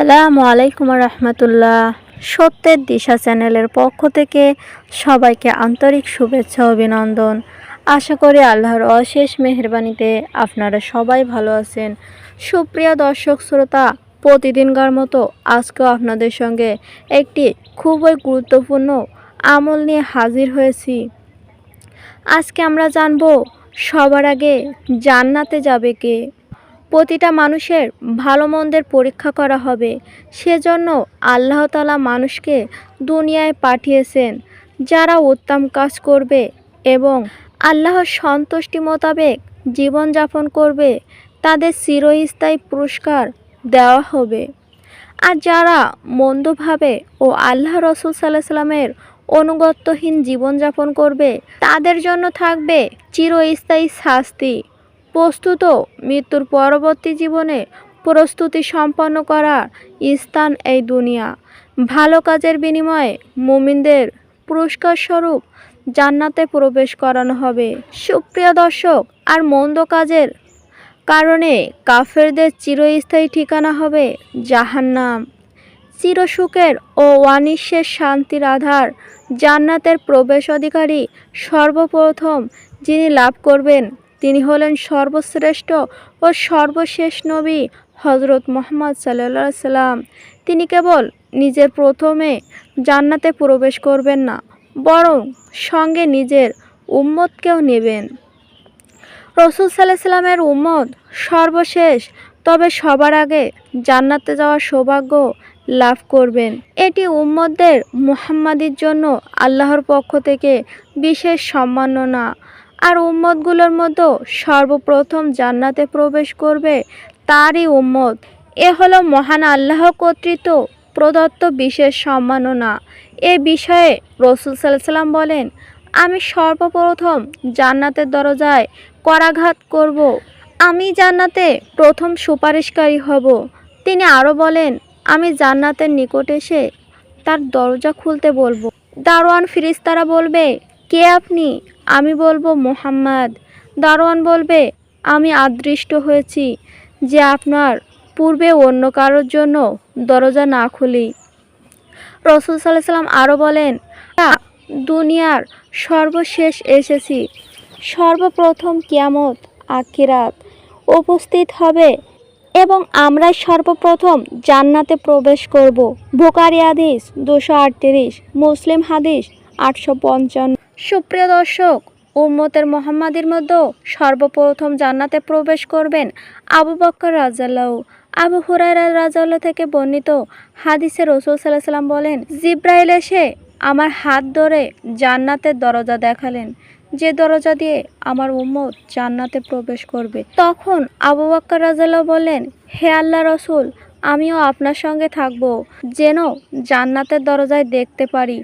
আসসালামু আলাইকুম রহমতুল্লাহ। সত্যের দিশা চ্যানেলের পক্ষ থেকে সবাইকে আন্তরিক শুভেচ্ছা অভিনন্দন। আশা করি আল্লাহর অশেষ মেহরবানিতে আপনারা সবাই ভালো আছেন। সুপ্রিয় দর্শক শ্রোতা, প্রতিদিনকার মতো আজকেও আপনাদের সঙ্গে একটি খুবই গুরুত্বপূর্ণ আমল নিয়ে হাজির হয়েছি। আজকে আমরা জানব, সবার আগে জান্নাতে যাবে কে? প্রতিটা মানুষের ভালো মন্দের পরীক্ষা করা হবে। সেজন্য আল্লাহ তালা মানুষকে দুনিয়ায় পাঠিয়েছেন, যারা উত্তম কাজ করবে এবং আল্লাহর সন্তুষ্টি মোতাবেক জীবনযাপন করবে, তাদের চিরস্থায়ী পুরস্কার দেওয়া হবে। আর যারা মন্দভাবে ও আল্লাহ রসুল সাল্লাহ সাল্লামের অনুগত্যহীন জীবনযাপন করবে, তাদের জন্য থাকবে চিরস্থায়ী শাস্তি। প্রস্তুত মৃত্যুর পরবর্তী জীবনে প্রস্তুতি সম্পন্ন করার স্থান এই দুনিয়া। ভালো কাজের বিনিময়ে মুমিনদের পুরস্কার স্বরূপ জান্নাতে প্রবেশ করানো হবে। সুপ্রিয় দর্শক, আর মন্দ কাজের কারণে কাফেরদের চিরস্থায়ী ঠিকানা হবে জাহান্নাম। চিরসুখের ও অনিশ্বের শান্তির আধার জান্নাতের প্রবেশ অধিকারী সর্বপ্রথম যিনি লাভ করবেন তিনি হলেন সর্বশ্রেষ্ঠ ও সর্বশেষ নবী হজরত মোহাম্মদ সাল্লা সাল্লাম। তিনি কেবল নিজের প্রথমে জান্নাতে প্রবেশ করবেন না, বরং সঙ্গে নিজের উম্মতকেও নেবেন। রসুল সাল্লাহ সাল্লামের উম্মত সর্বশেষ, তবে সবার আগে জান্নাতে যাওয়ার সৌভাগ্য লাভ করবেন। এটি উম্মতদের মুহাম্মাদির জন্য আল্লাহর পক্ষ থেকে বিশেষ সম্মাননা। আর উম্মতগুলোর মধ্যে সর্বপ্রথম জান্নাতে প্রবেশ করবে তারই উম্মত। এ হলো মহান আল্লাহ কর্তৃত্ব, প্রদত্ত বিশেষ সম্মাননা। এ বিষয়ে রসুল সাল্লাম বলেন, আমি সর্বপ্রথম জান্নাতের দরজায় করাঘাত করব। আমি জান্নাতে প্রথম সুপারিশকারী হব। তিনি আরও বলেন, আমি জান্নাতের নিকট এসে তার দরজা খুলতে বলব। দারোয়ান ফিরিস্তারা বলবে, কে আপনি? আমি বলব, মোহাম্মদ। দারোয়ান বলবে, আমি আদৃষ্ট হয়েছি যে আপনার পূর্বে অন্য কারোর জন্য দরজা না খুলি। রসুল সাল্লাহ সাল্লাম আরও বলেন, দুনিয়ার সর্বশেষ এসেছি। সর্বপ্রথম কিয়ামত আখিরাত উপস্থিত হবে এবং আমরাই সর্বপ্রথম জান্নাতে প্রবেশ করব। বোকারি হাদিস দুশো আটত্রিশ, মুসলিম হাদিস আটশো পঞ্চান্ন। সুপ্রিয় দর্শক, উম্মতের মোহাম্মদের মধ্যেও সর্বপ্রথম জান্নাতে প্রবেশ করবেন আবু বক্কর রাজাল্লাহ আবু হুরাইরা রাজাল্লাহ থেকে বর্ণিত হাদিসে রসুল সাল্লাহ সাল্লাম বলেন, জিব্রাইল এসে আমার হাত ধরে জান্নাতের দরজা দেখালেন। যে দরজা দিয়ে আমার উম্মত জান্নাতে প্রবেশ করবে। তখন আবু বাক্কর রাজাল্লাহ বললেন, হে আল্লাহ রসুল, আমিও আপনার সঙ্গে থাকব, যেন জান্নাতের দরজায় দেখতে পারি।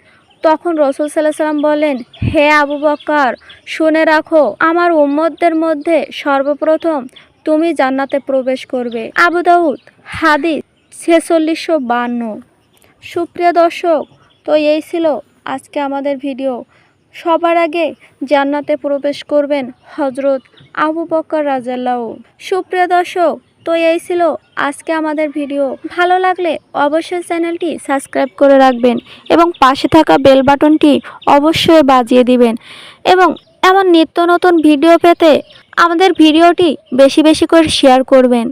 তখন রসুল সাল্লাহ সাল্লাম বলেন, হে আবু বক্কর শুনে রাখো, আমার উম্মতদের মধ্যে সর্বপ্রথম তুমি জান্নাতে প্রবেশ করবে। আবু দাউদ, হাদিস ছেচল্লিশশো বান্ন। সুপ্রিয় দর্শক, তো এই ছিল আজকে আমাদের ভিডিও। সবার আগে জান্নাতে প্রবেশ করবেন হজরত আবু বকর রাজাল্লাহ সুপ্রিয় দর্শক তো এই ছিল আজকে আমাদের ভিডিও। ভালো লাগলে অবশ্যই চ্যানেলটি সাবস্ক্রাইব করে রাখবেন এবং পাশে থাকা বেল বাটনটি অবশ্যই বাজিয়ে দিবেন এবং এমন নিত্য নতুন ভিডিও পেতে আমাদের ভিডিওটি বেশি বেশি করে শেয়ার করবেন।